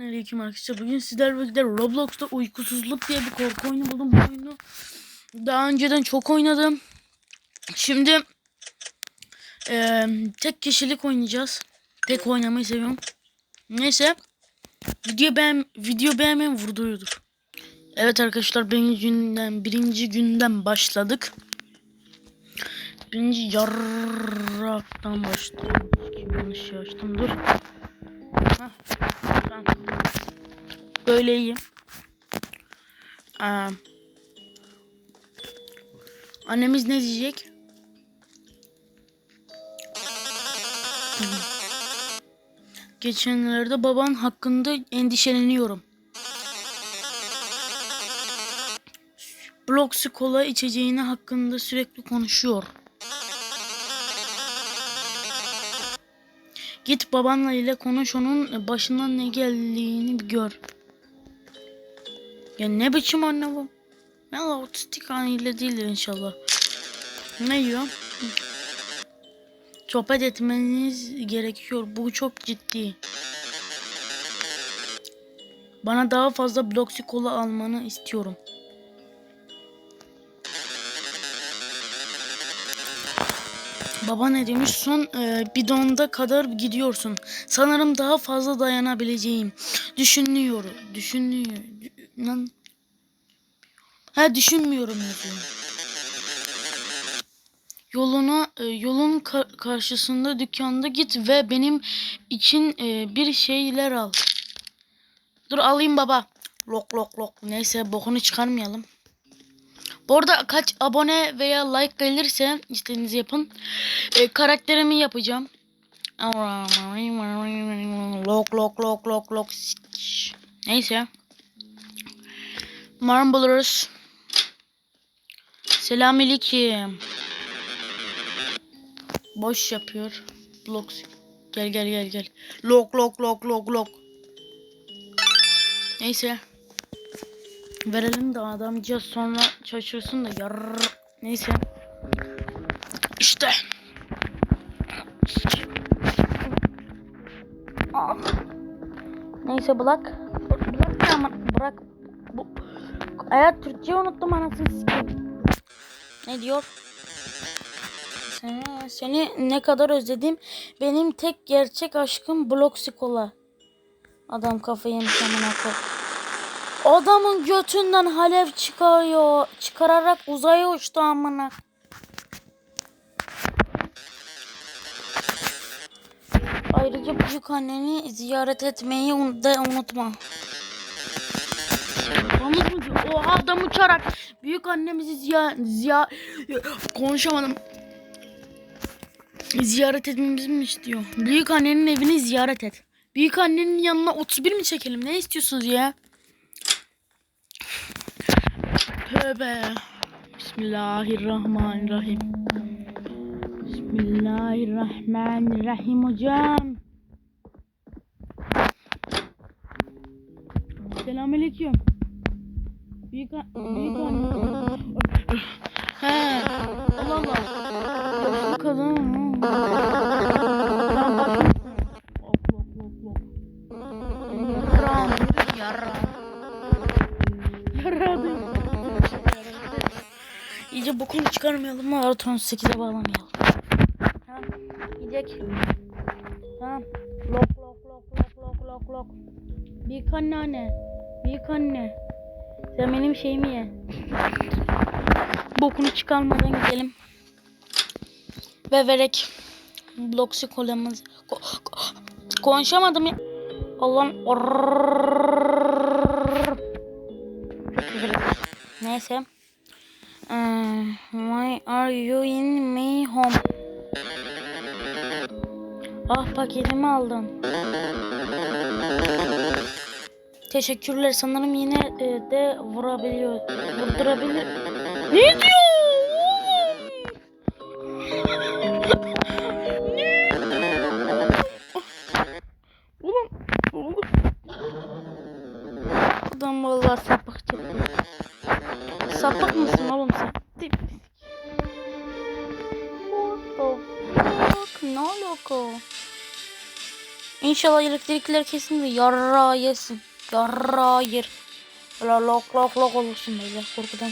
Aleyküm arkadaşlar. Bugün sizlerle birlikte Roblox'ta uykusuzluk diye bir korku oyunu buldum. Bu oyunu daha önceden çok oynadım. Şimdi eee, tek kişilik oynayacağız. Tek oynamayı seviyorum. Neyse. Video beğen video beğenmeyen vurduruyordur. Evet arkadaşlar birinci günden birinci günden başladık. Birinci yarraktan başladım. Yanlış açtım dur. Hah. Böyle iyi. Aa, annemiz ne diyecek? Geçenlerde baban hakkında endişeleniyorum. Bloksi kola içeceğini hakkında sürekli konuşuyor. Git babanla ile konuş onun başından ne geldiğini bir gör. Ya ne biçim anne bu? Ya otistik haliyle değildir inşallah. Ne yiyor? Sohbet etmeniz gerekiyor. Bu çok ciddi. Bana daha fazla bloksi kola almanı istiyorum. Baba ne demiş? Son e, bidonda kadar gidiyorsun. Sanırım daha fazla dayanabileceğim. Düşünüyorum. Düşünüyor. Lan. Ha düşünmüyorum yazıyor. Yoluna e, yolun ka- karşısında dükkanda git ve benim için e, bir şeyler al. Dur alayım baba. Lok lok lok. Neyse bokunu çıkarmayalım. Bu arada kaç abone veya like gelirse istediğinizi yapın. E, karakterimi yapacağım. Lok lok lok lok lok. Neyse. Umarım buluruz. Selamünaleyküm. Boş yapıyor. Blok. Gel gel gel gel. Lok lok lok lok lok. Neyse. Verelim de adamcağız sonra şaşırsın da yar. Neyse. İşte. Ah. Neyse. Bırak ya ama bırak. Bu. Hayat Türkçe unuttum anasını sikeyim. Ne diyor? Seni, seni ne kadar özledim. Benim tek gerçek aşkım Bloxikola. Adam kafayı yemiş amına koy. Adamın götünden halev çıkarıyor. Çıkararak uzaya uçtu amına. Ayrıca büyük anneni ziyaret etmeyi de unutma. Oha adam uçarak büyük annemizi ziya, ziya konuşamadım. Ziyaret etmemizi mi istiyor? Büyük annenin evini ziyaret et. Büyük annenin yanına 31 mi çekelim? Ne istiyorsunuz ya? Tövbe. Bismillahirrahmanirrahim. Bismillahirrahmanirrahim hocam. Selamünaleyküm. Büyük, büyük anne. Artı 18'e bağlamayalım. Tamam. Gidecek. Tamam. Lok lok lok lok lok lok lok. Büyük anne anne. Büyük anne. Sen benim şeyimi ye. Bokunu çıkarmadan gidelim. Ve verek. Bloksi kolamız. Ko ko- konuşamadım ya. Allah'ım. Neyse. Ee, why are you in my home? Ah paketimi aldın. Teşekkürler. Sanırım yine e, de vurabiliyor. Vurdurabilir. Ne diyor? İnşallah elektrikler kesin de yarra yesin. Yarra yer. Böyle lok lok lok olursun böyle korkudan.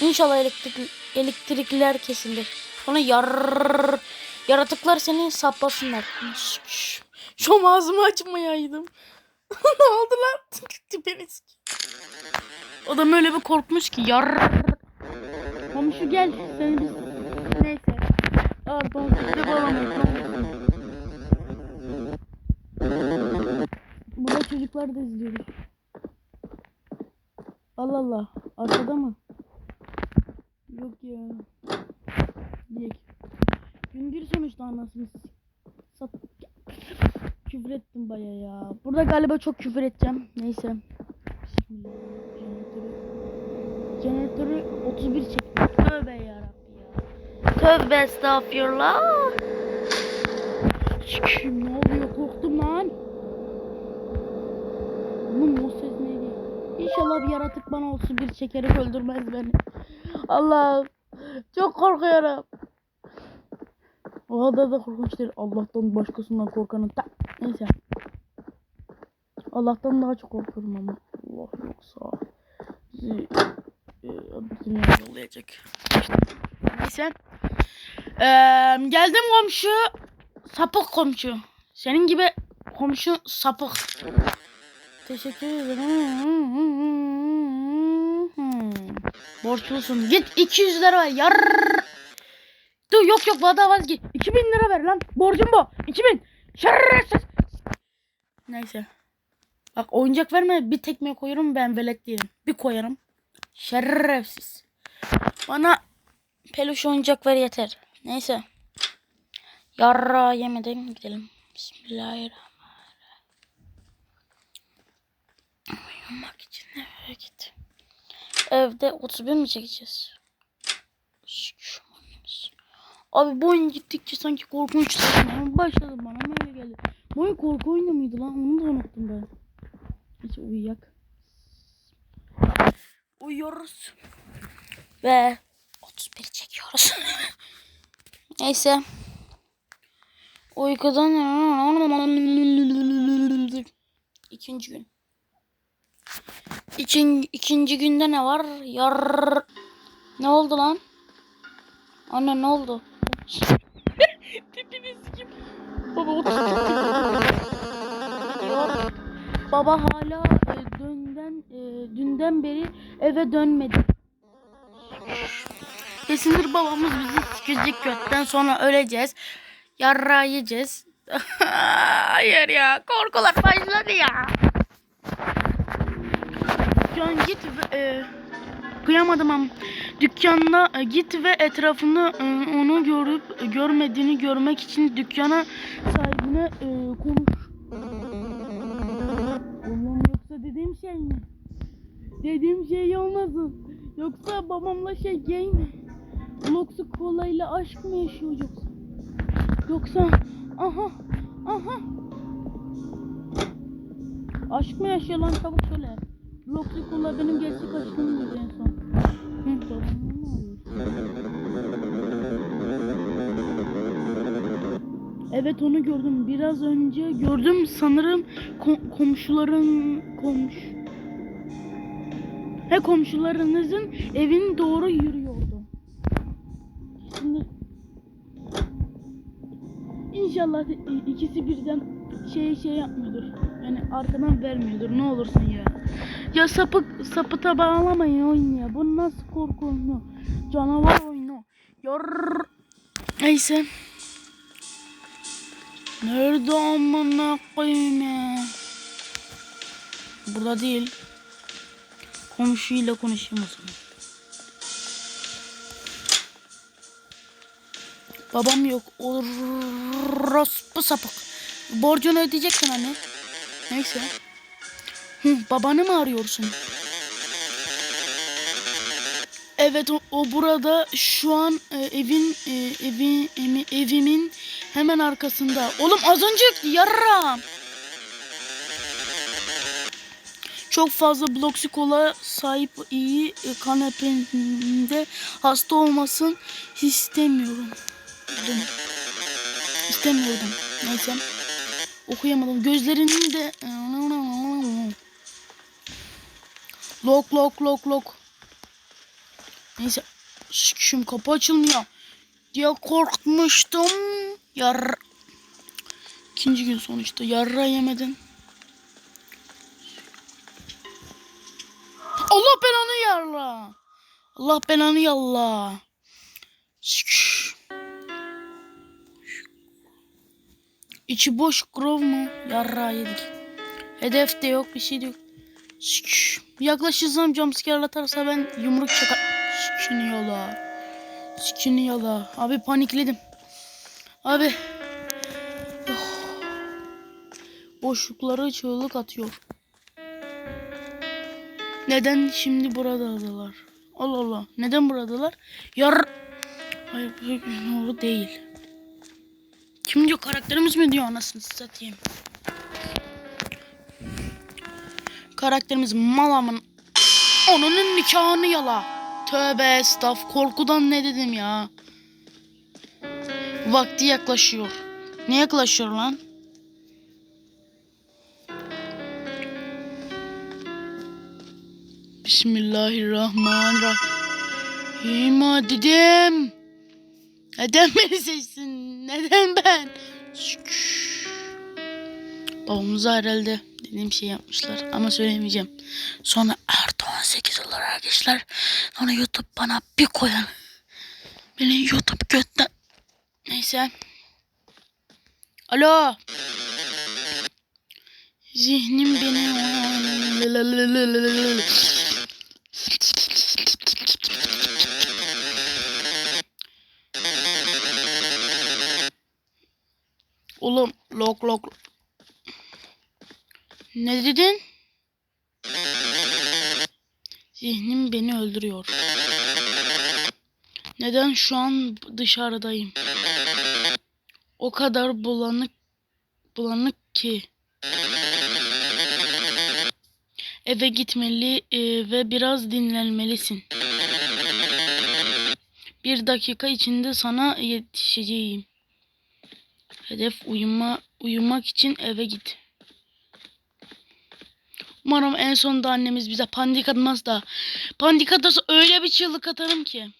İnşallah elektrik, elektrikler kesilir. Sonra yar yaratıklar seni saplasınlar. Şu ağzımı açmayaydım. ne oldu lan? Tipini sik- Adam öyle bir korkmuş ki yar. Komşu gel. Seni biz... Neyse. Pardon. Size Burada da izliyoruz. Allah Allah. Arkada mı? Yok ya. Diyek. Gündür sonuçta anasını sat. Küfür ettim baya ya. Burada galiba çok küfür edeceğim. Neyse. Bismillah. Jeneratörü. Jeneratörü 31 çektim. Tövbe yarabbi ya. Tövbe estağfirullah. Sikiyim ne oluyor korktum lan. Oğlum o ses neydi? İnşallah bir yaratık bana olsun bir çekerek öldürmez beni. Allah'ım çok korkuyorum. O kadar da korkunç değil. Allah'tan başkasından korkanın ta. Neyse. Allah'tan daha çok korkuyorum ama. Allah yoksa bizi e, dünya yollayacak. Neyse. Eee, geldim komşu. Sapık komşu. Senin gibi komşu sapık. Teşekkür ederim. Borçlusun. Git 200 lira ver. Yar. Dur yok yok bana vazgeç. 2000 lira ver lan. Borcum bu. 2000. Şerefsiz. Neyse. Bak oyuncak verme bir tekme koyarım ben velet değilim. Bir koyarım. Şerefsiz. Bana peluş oyuncak ver yeter. Neyse. Yarra yemeden gidelim. Bismillahirrahmanirrahim. Uyumak için eve git. Evde 31 mi çekeceğiz? Abi bu oyun gittikçe sanki korkunç saçma başladı bana öyle geldi. Bu oyun korku oyunu muydu lan? Onu da unuttum ben. Neyse uyuyak. Uyuyoruz. Ve 31 çekiyoruz. Neyse. Uykudan ikinci gün. İkin, ikinci günde ne var? Yar ne oldu lan? Anne ne oldu? Tipini sikim. Baba o Diyor. Baba hala e, dünden e, dünden beri eve dönmedi. Kesindir babamız bizi sikecek götten sonra öleceğiz. Yarra yiyeceğiz. Hayır ya korkular başladı ya. Dükkan git ve e, kıyamadım ama dükkanına e, git ve etrafını e, onu görüp görmediğini görmek için dükkana sahibine e, konuş. Allah'ım yoksa dediğim şey mi? Dediğim şey olmasın. Yoksa babamla şey gay mi? Yoksa kolayla aşk mı yaşıyor yoksa? Yoksa aha aha Aşk mı yaşıyor lan çabuk söyle. Kola benim gerçek aşkım mıydı en son? Hı? Evet onu gördüm. Biraz önce gördüm sanırım ko- komşuların komşu. He komşularınızın evine doğru yürüyordu. Şimdi İnşallah ikisi birden şey şey yapmıyordur. Yani arkadan vermiyordur. Ne olursun ya. Ya sapık sapıta bağlamayın oyun ya. Bu nasıl korku oyunu? Canavar oyunu. Yor. Neyse. Nerede amına koyayım ya? Burada değil. Komşuyla konuşayım o zaman. Babam yok. Orospu sapık. Borcunu ödeyeceksin anne. Neyse. Hı, babanı mı arıyorsun? Evet o, o burada şu an e, evin e, evin emi- evimin hemen arkasında. Oğlum az önce yarram. Çok fazla bloksikola sahip iyi e, kanepende hasta olmasın istemiyorum. İstemiyordum. Neyse. Okuyamadım. Gözlerinin de Lok lok lok lok. Neyse. Şüküm kapı açılmıyor. Diye korkmuştum. Yar. İkinci gün sonuçta yarra yemedin. Allah belanı yarla. Allah belanı yalla. Şükür. İçi boş grov mu? Yarra yedik. Hedef de yok bir şey de yok. Şükür. Yaklaşırsam jumpscare atarsa ben yumruk çakar. Şükür yola. Şükür yola. Abi panikledim. Abi. Oh. Boşlukları çığlık atıyor. Neden şimdi buradalar? Allah Allah. Neden buradalar? Yar... Hayır bu değil. Kim diyor karakterimiz mi diyor anasını satayım. Karakterimiz Malam'ın onun nikahını yala. Tövbe estağf korkudan ne dedim ya. Vakti yaklaşıyor. Ne yaklaşıyor lan? Bismillahirrahmanirrahim. Ha dedim. Neden beni seçsin? Neden ben? Şükür. Babamıza herhalde dediğim şey yapmışlar ama söylemeyeceğim. Sonra artı 18 olur arkadaşlar. Sonra YouTube bana bir koyan. Beni YouTube götten. Neyse. Alo. Zihnim beni... Oğlum lok lok. Ne dedin? Zihnim beni öldürüyor. Neden şu an dışarıdayım? O kadar bulanık bulanık ki. Eve gitmeli e, ve biraz dinlenmelisin. Bir dakika içinde sana yetişeceğim. Hedef uyuma, uyumak için eve git. Umarım en sonunda annemiz bize pandik atmaz da. Pandik atarsa öyle bir çığlık atarım ki.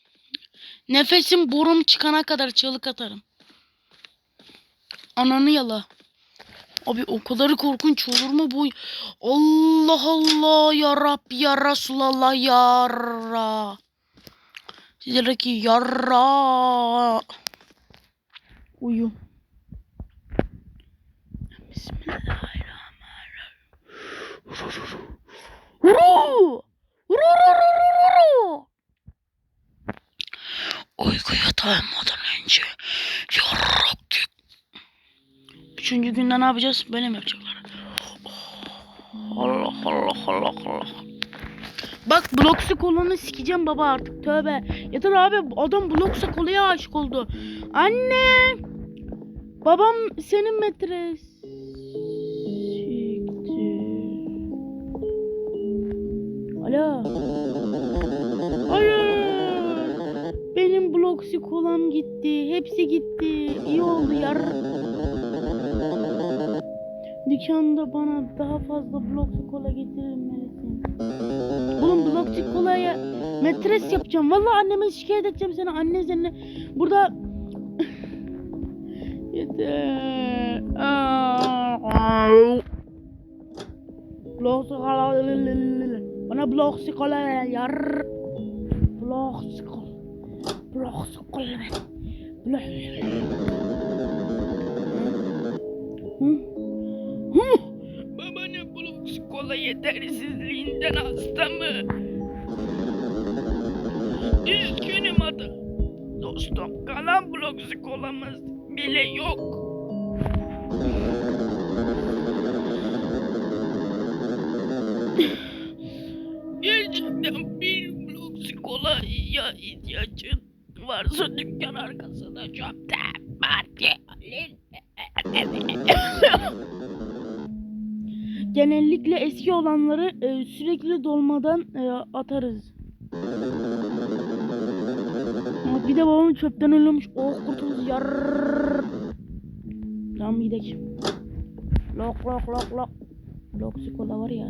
Nefesim borum çıkana kadar çığlık atarım. Ananı yala. Abi o kadar korkunç olur mu bu? Allah Allah ya Rabbi ya Resulallah ya Ra. Sizlere. Uyu. Bismillahirrahmanirrahim. Uykuya doymadan önce yarrak Üçüncü günde ne yapacağız? Böyle mi yapacaklar? Allah Allah Allah Allah. Bak Bloxy kolunu sikeceğim baba artık tövbe. Yeter abi adam Bloxy kolaya aşık oldu. Anne. Babam senin metres. Bloxy kolam gitti. Hepsi gitti. İyi oldu yar. Dükkanda bana daha fazla Bloxy kola getirilmelisin. Oğlum Bloxy kolaya metres yapacağım. Vallahi anneme şikayet edeceğim seni. Anne seni burada Yeter. Bloxy kola bana Bloxy kola yar. Ver. Bloxy. Hı? Hı? Babanın kola yetersizliğinden hasta mı? Üzgünüm adı. Dostum kalan Bloxy kolamız bile yok. Gerçekten bir Bloxy kolaya varsa dükkan arkasında çöpte parti Genellikle eski olanları e, sürekli dolmadan e, atarız. Ama bir de babam çöpten ölüyormuş. Oh kurtuluz yar. Lok lok lok lok. Loksi kola var ya.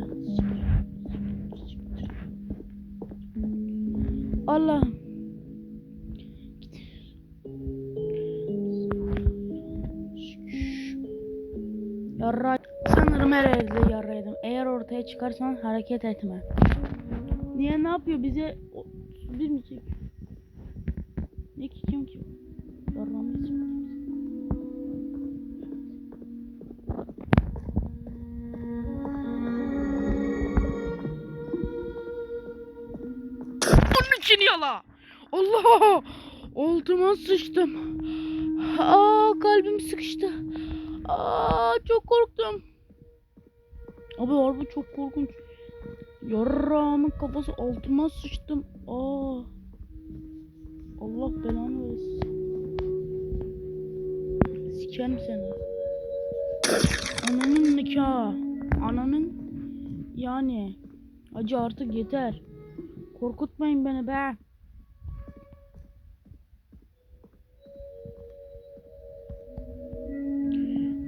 Allah. Yarra. Sanırım her yerde yarraydım. Eğer ortaya çıkarsan hareket etme. Niye ne yapıyor bize? O- Bir mi çek? Ne ki kim ki? Yarram Bunun için yala. Allah! Altıma sıçtım. Aa kalbim sıkıştı. Aa çok korktum. Abi harbi çok korkunç. Yarrağımın kafası altıma sıçtım. Aa. Allah belanı versin. Sikerim seni. Ananın nikahı. Ananın yani. Acı artık yeter. Korkutmayın beni be.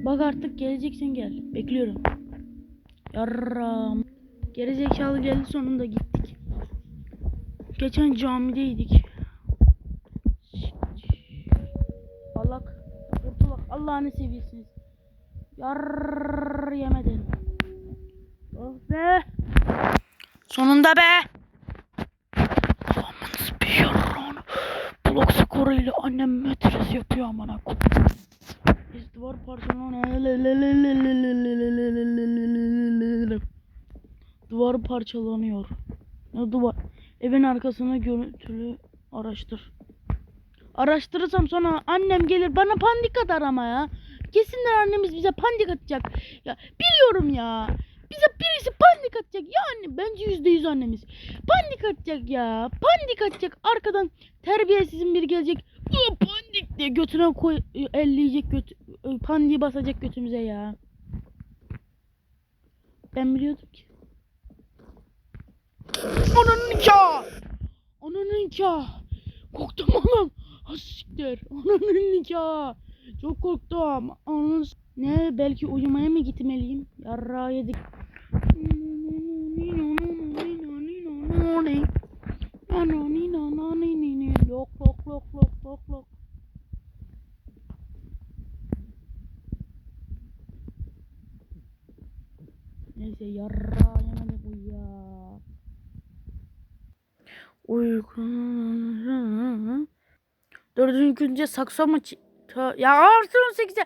Bak artık geleceksin gel. Bekliyorum. Yarram. Gerizekalı geldi sonunda gittik. Geçen camideydik. Balak. Kurtulak. Allah'ını seviyorsunuz. Yar yemedin. Oh. Sonunda be. Amanız bir yarrağını. Blok skoruyla annem metres yapıyor amına koyayım. Biz duvar parçalanıyor. Duvar parçalanıyor. Ne duvar? Evin arkasını görüntülü araştır. Araştırırsam sonra annem gelir bana pandik atar ama ya. Kesinler annemiz bize pandik atacak. Ya biliyorum ya. Bize birisi pandik atacak. Ya anne bence yüzde yüz annemiz. Pandik atacak ya. Pandik atacak. Arkadan terbiyesizin biri gelecek. "Aa, pandik diye götüne koy elleyecek götü, pandiği basacak götümüze ya. Ben biliyordum ki. Ananın nikahı. Ananın nikahı. Korktum oğlum. Ha siktir. Ananın nikahı. Çok korktum. Ananın... Ne belki uyumaya mı gitmeliyim? Yarra yedik. Lok lok lok lok lok lok. Neyse yarra yemedi bu ya. Uygun. Dördüncü günce sakso mu Ya artı 18'e.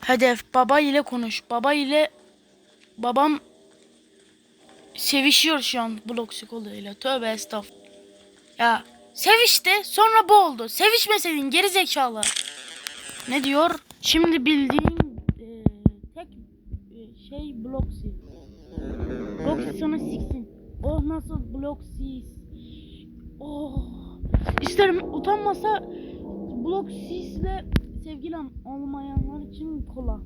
Hedef baba ile konuş. Baba ile babam sevişiyor şu an blok ile. Tövbe estağfurullah. Ya sevişti sonra bu oldu. Sevişmeseydin geri zekalı. Ne diyor? Şimdi bildiğin şey Bloxy. Bloxy sana siksin. Oh nasıl Bloxy. Oh. İsterim utanmasa Bloxy'sle sevgilim olmayanlar için kola.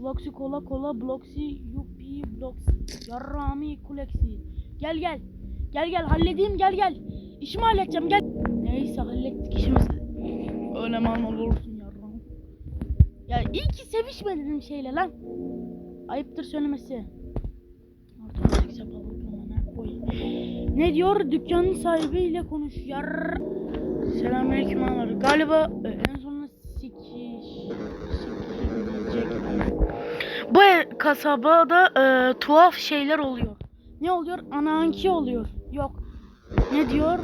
Bloxy kola kola Bloxy yupi Bloxy. Yarrami kuleksi. Gel gel. Gel gel halledeyim gel gel. İşimi halledeceğim gel. Neyse hallettik işimizi. Öyle mal olursun. Ya iyi ki sevişmedin şeyle lan. Ayıptır söylemesi. Ne diyor? Dükkanın sahibiyle konuş. Yar. Selamünaleyküm ağalar. Galiba e, en sonunda sikiş. Bu kasabada e, tuhaf şeyler oluyor. Ne oluyor? Ananki oluyor. Yok. Ne diyor?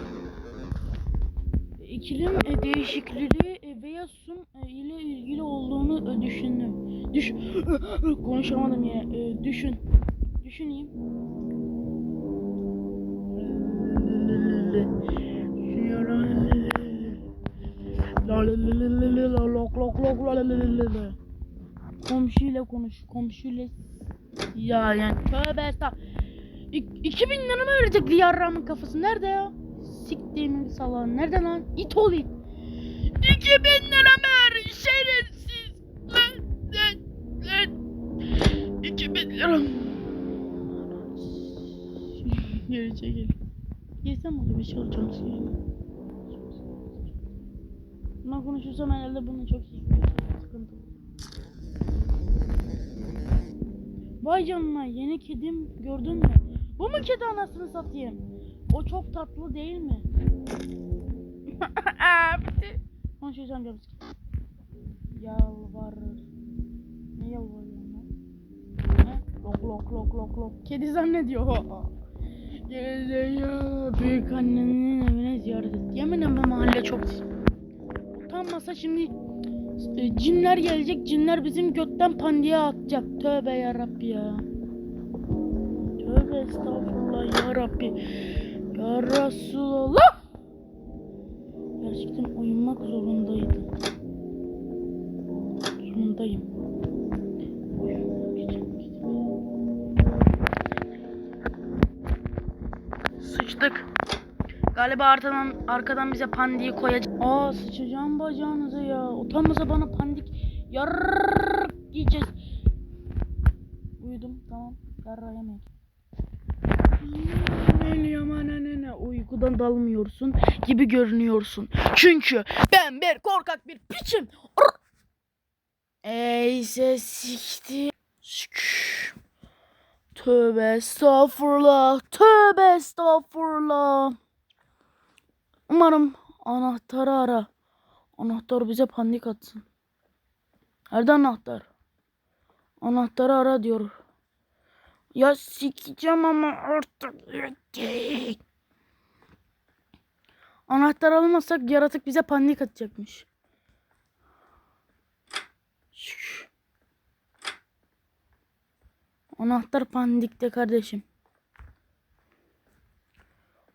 İklim e, değişikliği e, veya sun e, ile ilgili olduğunu e, düşündüm. Düş konuşamadım ya. E, düşün. Düşüneyim. Komşuyla konuş. Komşuyla ya yani tövbe estağfurullah. İ- 2000 lira mı verecekti yarramın kafası? Nerede ya? Siktiğimin salağın. Nerede lan? İt ol it. 2000 lira ver? Şerefsiz. Lan, lan, lan. 2000 lira. Geri çekil. Girsem mi bir şey olacağım Bundan konuşursam herhalde bunu çok sıkıntı. Vay canına yeni kedim gördün mü? Bu mu kedi anasını satayım? O çok tatlı değil mi? Bitti. Konuşacağım canım. Yalvarır. Ne yalvarıyor lan? Ne? Lok lok lok lok lok. Kedi zannediyor. Gelecek büyük annenin evine ziyaret et. Yemin ederim mahalle çok utanmasa şimdi e, cinler gelecek. Cinler bizim götten pandiye atacak. Tövbe yarabbi ya. Tövbe estağfurullah yarabbi. Ya Resulallah. Gerçekten uyumak zorundaydım. Zorundayım. Sıçtık. Galiba arkadan arkadan bize pandiyi koyacak. Aa sıçacağım bacağınıza ya. Utanmasa bana pandik yar yiyeceğiz. Uyudum tamam. Yarra yemek. Aman ne uykudan dalmıyorsun gibi görünüyorsun. Çünkü ben bir korkak bir piçim. Eyse sikti. Tövbe estağfurullah. Tövbe estağfurullah. Umarım anahtarı ara. Anahtar bize panik atsın. Nerede anahtar? Anahtarı ara diyor. Ya sikeceğim ama artık. Anahtar almazsak yaratık bize panik atacakmış. Anahtar pandikte kardeşim.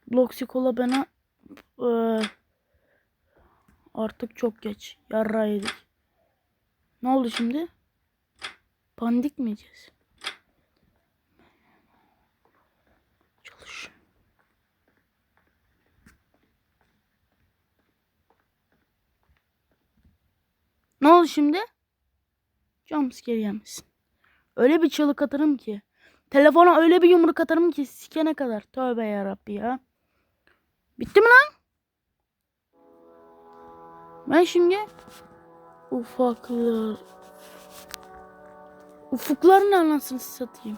Bloksikola bana eee, artık çok geç. Yarra yedik. Ne oldu şimdi? Pandik mi yiyeceğiz? Ne oldu şimdi? Jumpscare yemesin. Öyle bir çığlık atarım ki. Telefona öyle bir yumruk atarım ki sikene kadar. Tövbe yarabbi ya. Bitti mi lan? Ben şimdi ufaklar ufukların anasını satayım.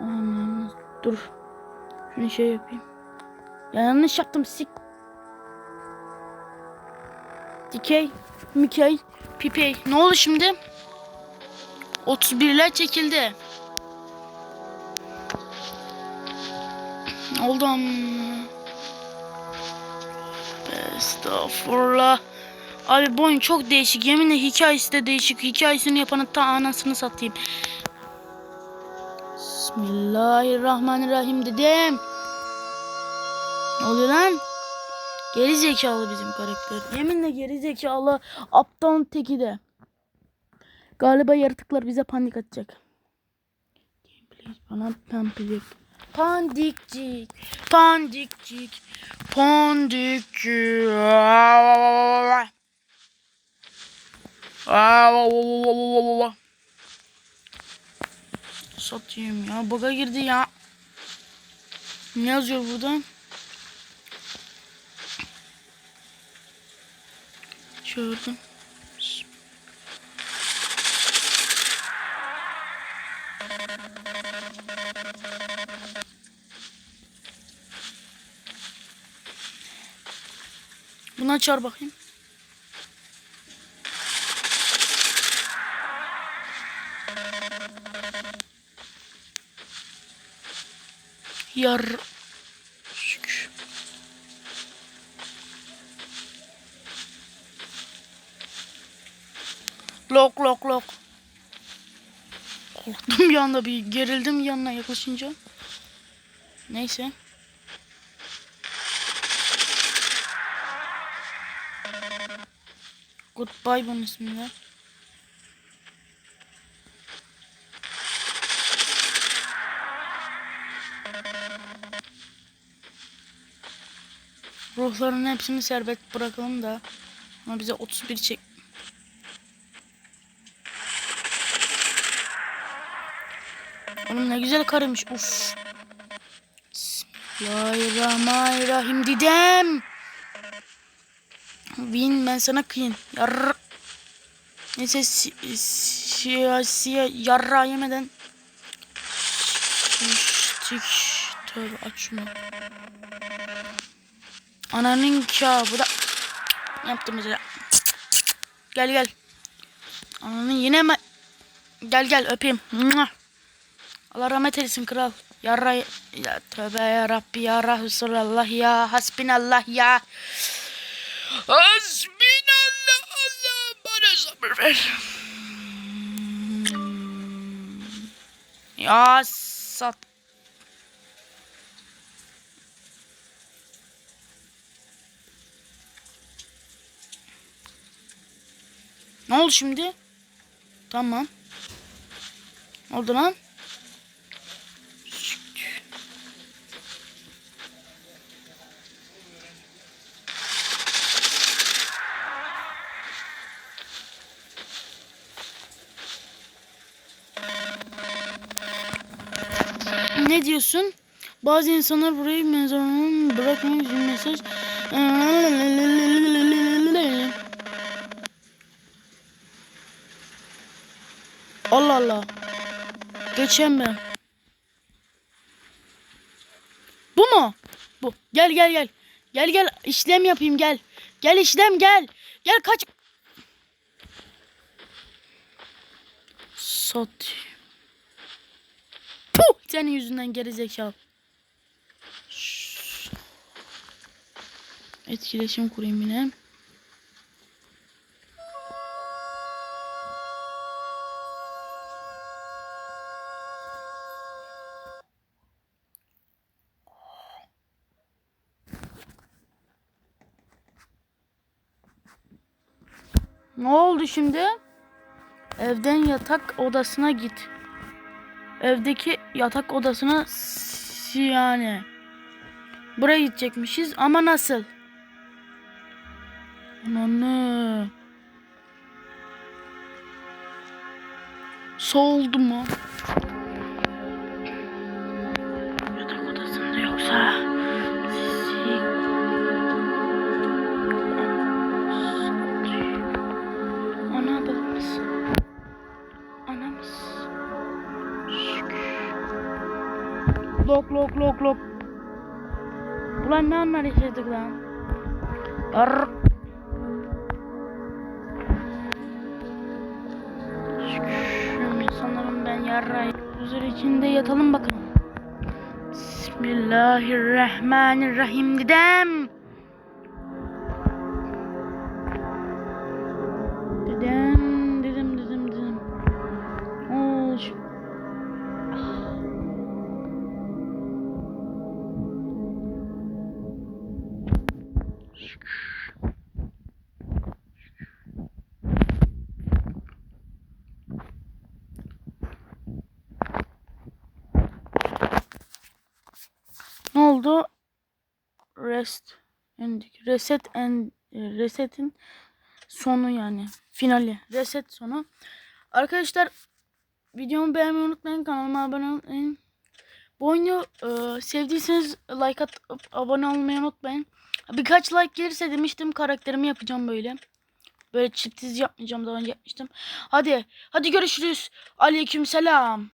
Aman dur. Şunu şey yapayım. Ya yanlış yaptım sik. Dikey, Mikey, Pipey. Ne oldu şimdi? 31'ler çekildi. Oldu. Estağfurullah. Abi bu oyun çok değişik. Yeminle hikayesi de değişik. Hikayesini yapanın ta anasını satayım. Bismillahirrahmanirrahim dedim. Ne oluyor lan? Geri zekalı bizim karakter. Yeminle geri zekalı aptalın teki de. Galiba yaratıklar bize panik atacak. Gameplay bana pamplik. Pandikcik. Pandikcik. Pandikcik. Satayım ya. Baga girdi ya. Ne yazıyor burada? Gördüm. Bunu açar bakayım. Yar. Lok lok lok. Korktum bir anda bir gerildim yanına yaklaşınca. Neyse. Goodbye bunun isminde. Ruhların hepsini serbest bırakalım da. Ama bize 31 çek. Oğlum ne güzel karıymış. Uf. Bismillahirrahmanirrahim dedem. Win ben sana kıyın. Yarra. Neyse si- siyasi yarra yemeden. Tik. Tövbe aç şunu. Ananın bu da yaptım mesela. Gel gel. Ananın yine mi? Gel gel öpeyim. Mua. Allah rahmet eylesin kral. Yarra ya tövbe ya Rabbi ya Resulallah ya hasbinallah ya. Hasbinallah Allah bana sabır ver. Ya sat. Ne oldu şimdi? Tamam. Ne oldu lan? Ne diyorsun? Bazı insanlar burayı mezarını bırakmak için mesaj... Allah Allah. Geçen ben. Bu mu? Bu. Gel gel gel. Gel gel işlem yapayım gel. Gel işlem gel. Gel kaç. Sat. Puh senin yüzünden geri zekalı. Şşş. Etkileşim kurayım yine. Ne oldu şimdi? Evden yatak odasına git. Evdeki yatak odasına yani. Buraya gidecekmişiz ama nasıl? Ananı. Soğuldu mu? Ulan ne anlar yaşadık lan? Arr. Şükür sanırım ben yarrayım. Huzur içinde yatalım bakalım. Bismillahirrahmanirrahim dedem. Rest. Ending. Reset and reset'in sonu yani. Finali. Reset sonu. Arkadaşlar videomu beğenmeyi unutmayın. Kanalıma abone olmayı. Bu oyunu e, sevdiyseniz like atıp abone olmayı unutmayın. Birkaç like gelirse demiştim karakterimi yapacağım böyle. Böyle çiptiz yapmayacağım daha önce yapmıştım. Hadi. Hadi görüşürüz. Aleyküm selam.